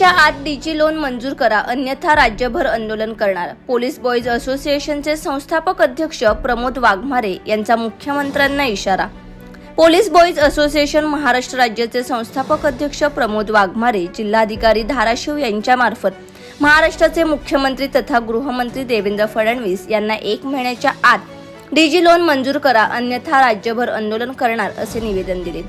दिवसाच्या आत डीजी लोन मंजूर करा अन्यथा राज्यभर आंदोलन करणार. पोलीस बॉईज असोसिएशनचे संस्थापक अध्यक्ष प्रमोद वाघमारे यांचा मुख्यमंत्र्यांना इशारा. पोलीस बॉईज असोसिएशन महाराष्ट्र राज्याचे संस्थापक अध्यक्ष प्रमोद वाघमारे जिल्हाधिकारी धाराशिव यांच्यामार्फत महाराष्ट्राचे मुख्यमंत्री तथा गृहमंत्री देवेंद्र फडणवीस यांना एक महिन्याच्या आत डीजी लोन मंजूर करा अन्यथा राज्यभर आंदोलन करणार असे निवेदन दिले.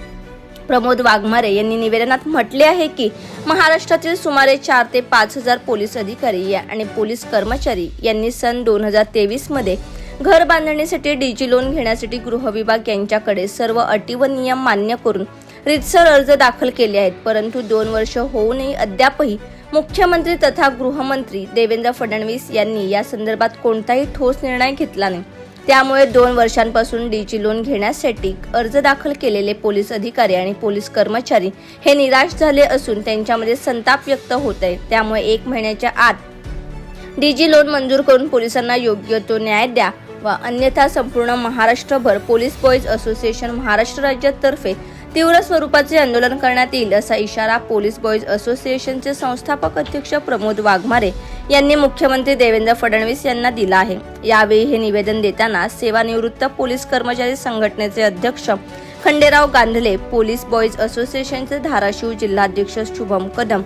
प्रमोद वाघमारे यांनी निवेदनात म्हटले आहे की महाराष्ट्रातील सुमारे चार ते पाच हजार पोलीस अधिकारी या- आणि पोलीस कर्मचारी यांनी सन दोन हजार तेवीसमध्ये घर बांधणीसाठी डीजी लोन घेण्यासाठी गृह विभाग यांच्याकडे सर्व अटी व नियम मान्य करून रितसर अर्ज दाखल केले आहेत. परंतु दोन वर्ष होऊनही अद्यापही मुख्यमंत्री तथा गृहमंत्री देवेंद्र फडणवीस यांनी या संदर्भात कोणताही ठोस निर्णय घेतला नाही. त्यामुळे दोन वर्षांपासून डीजी लोन घेण्यासाठी अर्ज दाखल केलेले पोलीस अधिकारी आणि पोलीस कर्मचारी हे निराश झाले असून त्यांच्यामध्ये संताप व्यक्त होत आहे त्यामुळे एक महिन्याच्या आत डीजी लोन मंजूर करून पोलिसांना योग्य तो न्याय द्या व अन्यथा संपूर्ण महाराष्ट्रभर पोलीस बॉईज असोसिएशन महाराष्ट्र राज्यातर्फे तीव्र स्वरूपाचे आंदोलन करण्यात येईल असा इशारा पोलीस बॉईज असोसिएशनचे संस्थापक अध्यक्ष प्रमोद वाघमारे यांनी मुख्यमंत्री देवेंद्र फडणवीस यांना दिला आहे. यावेळी हे निवेदन देताना सेवानिवृत्त पोलीस कर्मचारी संघटनेचे अध्यक्ष खंडेराव गांधले पोलीस बॉईज असोसिएशनचे धाराशिव जिल्हाध्यक्ष शुभम कदम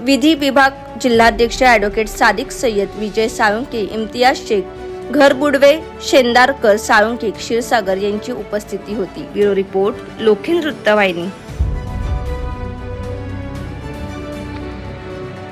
विधी विभाग जिल्हाध्यक्ष ॲडव्होकेट सादिक सय्यद विजय साळुंके इम्तियाज शेख घर बुडवे शेंदारकर साळुंकी क्षीरसागर यांची उपस्थिती होती. ब्युरो रिपोर्ट लोखिंद वृत्तवाहिनी.